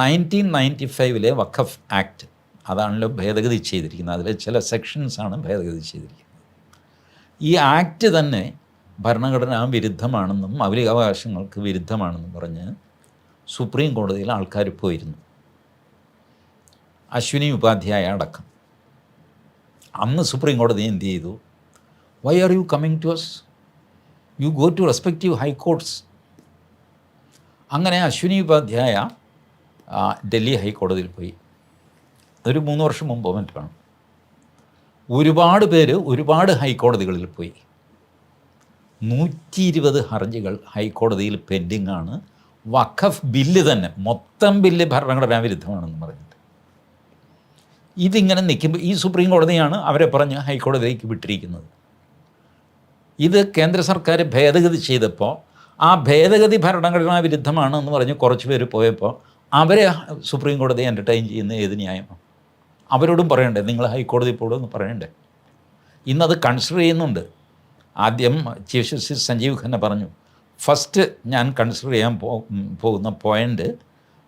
Nineteen ninety ഫൈവിലെ വഖഫ് act. അതാണല്ലോ ഭേദഗതി ചെയ്തിരിക്കുന്നത്. അതിലെ ചില സെക്ഷൻസാണ് ഭേദഗതി ചെയ്തിരിക്കുന്നത്. ഈ ആക്ട് തന്നെ ഭരണഘടനാ വിരുദ്ധമാണെന്നും മൗലികാവകാശങ്ങൾക്ക് വിരുദ്ധമാണെന്നും പറഞ്ഞ് സുപ്രീം കോടതിയിൽ ആൾക്കാർ പോയിരുന്നു. അശ്വിനി ഉപാധ്യായ അടക്കം. അന്ന് സുപ്രീം കോടതി എന്ത് ചെയ്തു? Why are you coming to us you go to respective high courts അങ്ങനെ അശ്വിനി ഉപാധ്യായ ഡൽഹി ഹൈക്കോടതിയിൽ പോയി. ഒരു മൂന്ന് വർഷം മുമ്പോ മറ്റാണ് ഒരുപാട് പേര് ഒരുപാട് ഹൈക്കോടതികളിൽ പോയി. നൂറ്റി ഇരുപത് ഹർജികൾ ഹൈക്കോടതിയിൽ പെൻഡിങ് ആണ്. വഖഫ് ബില്ല് തന്നെ മൊത്തം ബില്ല് ഭരണഘടനാ വിരുദ്ധമാണെന്ന് പറഞ്ഞിട്ട്. ഇതിങ്ങനെ നിൽക്കുമ്പോൾ ഈ സുപ്രീം കോടതിയാണ് അവരെ പറഞ്ഞ് ഹൈക്കോടതിയിലേക്ക് വിട്ടിരിക്കുന്നത്. ഇത് കേന്ദ്ര സർക്കാർ ഭേദഗതി ചെയ്തപ്പോൾ ആ ഭേദഗതി ഭരണഘടനാ വിരുദ്ധമാണ് എന്ന് പറഞ്ഞ് കുറച്ച് പേര് പോയപ്പോൾ അവരെ സുപ്രീം കോടതി എന്റർടൈൻ ചെയ്യുന്ന ഏത് ന്യായം? അവരോടും പറയണ്ടേ? നിങ്ങൾ ഹൈക്കോടതി പോകണമെന്ന് പറയണ്ടേ? ഇന്നത് കൺസിഡർ ചെയ്യുന്നുണ്ട്. ആദ്യം ചീഫ് ജസ്റ്റിസ് സഞ്ജീവ് ഖന്ന പറഞ്ഞു ഫസ്റ്റ് ഞാൻ കൺസിഡർ ചെയ്യാൻ പോകുന്ന point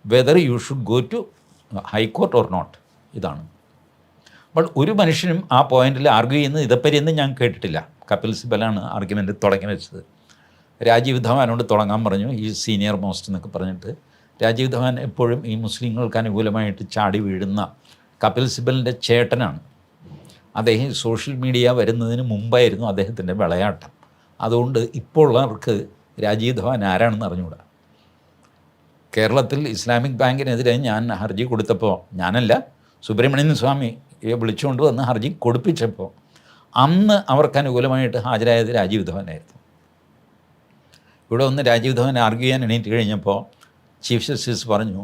whether you should go to high court or not ഇതാണ്. ബട്ട് ഒരു മനുഷ്യനും ആ പോയിന്റിൽ ആർഗ്യൂ ചെയ്യുന്നത് ഇതപ്പരിയെന്ന് ഞാൻ കേട്ടിട്ടില്ല. കപിൽ സിബലാണ് ആർഗ്യുമെന്റ് തുടങ്ങി വെച്ചത്. രാജീവ് ധവാനോട് തുടങ്ങാൻ പറഞ്ഞു ഈ സീനിയർ മോസ്റ്റ് എന്നൊക്കെ പറഞ്ഞിട്ട്. രാജീവ് ധവാൻ എപ്പോഴും ഈ മുസ്ലിങ്ങൾക്ക് അനുകൂലമായിട്ട് ചാടി വീഴുന്ന കപിൽ സിബലിന്റെ ചേട്ടനാണ്. അദ്ദേഹം സോഷ്യൽ മീഡിയ വരുന്നതിന് മുമ്പായിരുന്നു അദ്ദേഹത്തിന്റെ വിളയാട്ടം. അതുകൊണ്ട് ഇപ്പോൾ ഉള്ളവർക്ക് രാജീവ് ധവാൻ ആരാണെന്ന് അറിഞ്ഞുകൂടാ? കേരളത്തിൽ ഇസ്ലാമിക് ബാങ്കിനെതിരെ ഞാൻ ഹർജി കൊടുത്തപ്പോൾ ഞാനല്ല സുബ്രഹ്മണ്യൻ സ്വാമിയെ വിളിച്ചുകൊണ്ട് വന്ന് ഹർജി കൊടുപ്പിച്ചപ്പോൾ അന്ന് അവർക്ക് അനുകൂലമായിട്ട് ഹാജരായത് രാജീവ് ധവാനായിരുന്നു ഇവിടെ ഒന്ന് രാജീവ് ധവാൻ ആർഗ്യു ചെയ്യാൻ എണീറ്റ് കഴിഞ്ഞപ്പോൾ ചീഫ് ജസ്റ്റിസ് പറഞ്ഞു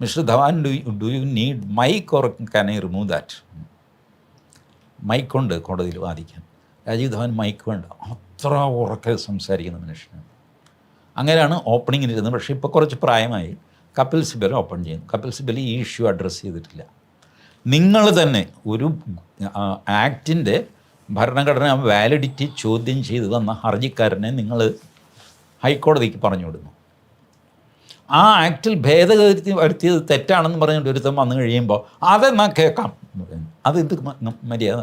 mister Dhavan do do you need mic or can I remove that മൈക്കുണ്ട് കോടതിയിൽ വാദിക്കാൻ. രാജീവ് ധവാൻ മൈക്ക് വേണ്ട. അത്ര ഉറക്കെ സംസാരിക്കുന്ന മനുഷ്യനാണ്. അങ്ങനെയാണ് ഓപ്പണിങ്ങിന് ഇരുന്നത്. പക്ഷേ ഇപ്പോൾ കുറച്ച് പ്രായമായി കപിൽ സിബൽ ഓപ്പൺ ചെയ്യുന്നു. കപിൽ സിബൽ ഈ ഇഷ്യൂ അഡ്രസ്സ് ചെയ്തിട്ടില്ല. നിങ്ങൾ തന്നെ ഒരു ആക്ടിന്റെ ഭരണഘടനാ വാലിഡിറ്റി ചോദ്യം ചെയ്തു തന്ന ഹർജിക്കാരനെ നിങ്ങൾ ഹൈക്കോടതിക്ക് പറഞ്ഞു വിടുന്നു. ആ ആക്ടിൽ ഭേദഗതി വരുത്തിയത് തെറ്റാണെന്ന് പറഞ്ഞുകൊണ്ട് ഒരുത്തം വന്നു കഴിയുമ്പോൾ അതെന്നാ കേൾക്കാം എന്ത് മര്യാദ?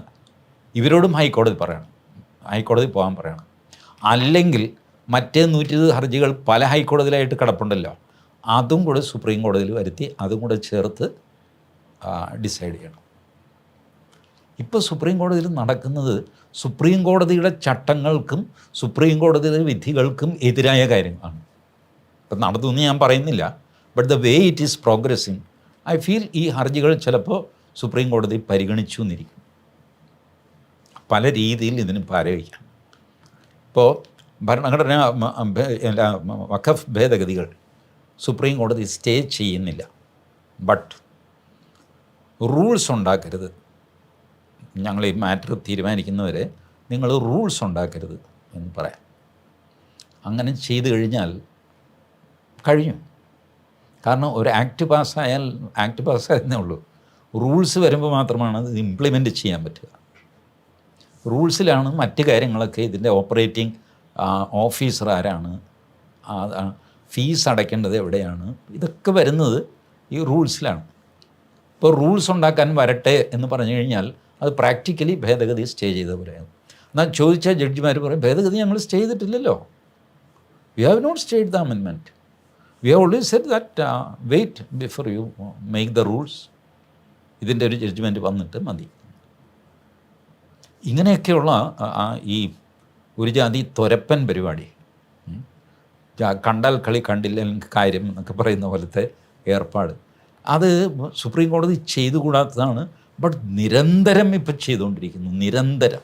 ഇവരോടും ഹൈക്കോടതി പറയണം. ഹൈക്കോടതി പോകാൻ പറയണം. അല്ലെങ്കിൽ മറ്റേ നൂറ്റി ഇരുപത് ഹർജികൾ പല ഹൈക്കോടതിയിലായിട്ട് കിടപ്പുണ്ടല്ലോ. അതും കൂടെ സുപ്രീം കോടതിയിൽ വരുത്തി അതും കൂടെ ചേർത്ത് ഡിസൈഡ് ചെയ്യണം. ഇപ്പോൾ സുപ്രീം കോടതിയിൽ നടക്കുന്നത് സുപ്രീം കോടതിയുടെ ചട്ടങ്ങൾക്കും സുപ്രീം കോടതിയുടെ വിധികൾക്കും എതിരായ കാര്യങ്ങളാണ്. ഇപ്പം നടത്തുമെന്ന് ഞാൻ പറയുന്നില്ല. But the way it is progressing I feel ഈ ഹർജികൾ ചിലപ്പോൾ സുപ്രീം കോടതി പരിഗണിച്ചു എന്നിരിക്കും പല രീതിയിൽ ഇതിന് പാരവിക്കാം ഇപ്പോൾ ഭരണഘടന വഖഫ് ഭേദഗതികൾ സുപ്രീം കോടതി സ്റ്റേ ചെയ്യുന്നില്ല. ബട്ട് റൂൾസ് ഉണ്ടാക്കരുത്. ഞങ്ങൾ ഈ മാറ്റർ തീരുമാനിക്കുന്നവരെ നിങ്ങൾ റൂൾസ് ഉണ്ടാക്കരുത് എന്ന് പറയാം. അങ്ങനെ ചെയ്തു കഴിഞ്ഞാൽ കഴിഞ്ഞു. കാരണം ഒരു ആക്ട് പാസ്സായാൽ ആക്ട് പാസ്സായെന്നേ ഉള്ളൂ. റൂൾസ് വരുമ്പോൾ മാത്രമാണ് അത് ഇംപ്ലിമെന്റ് ചെയ്യാൻ പറ്റുക. റൂൾസിലാണ് മറ്റ് കാര്യങ്ങളൊക്കെ ഇതിന്റെ ഓപ്പറേറ്റിംഗ് ഓഫീസർ ആരാണ് ഫീസ് അടയ്ക്കേണ്ടത് എവിടെയാണ് ഇതൊക്കെ വരുന്നത് ഈ റൂൾസിലാണ്. ഇപ്പോൾ റൂൾസ് ഉണ്ടാക്കാൻ വരട്ടെ എന്ന് പറഞ്ഞു കഴിഞ്ഞാൽ അത് പ്രാക്ടിക്കലി ഭേദഗതി സ്റ്റേ ചെയ്ത പോലെയാണ്. എന്നാൽ ചോദിച്ച ജഡ്ജിമാർ പറയും ഭേദഗതി ഞങ്ങൾ സ്റ്റേ ചെയ്തിട്ടില്ലല്ലോ. We have not stayed the അമെൻമെന്റ് we have always said that wait before you make the rules ഇതിന്റെ ഒരു ജഡ്ജ്മെന്റ് വന്നിട്ട് മതി. ഇങ്ങനെയൊക്കെയുള്ള ഈ ഒരു ജാതി തൊരപ്പൻ പരിപാടി കണ്ടാൽ കളി കണ്ടില്ല കാര്യം എന്നൊക്കെ പറയുന്ന പോലത്തെ ഏർപ്പാട്. അത് സുപ്രീം കോടതി ചെയ്തുകൂടാത്തതാണ് ബട്ട് നിരന്തരം ഇപ്പം ചെയ്തുകൊണ്ടിരിക്കുന്നു നിരന്തരം.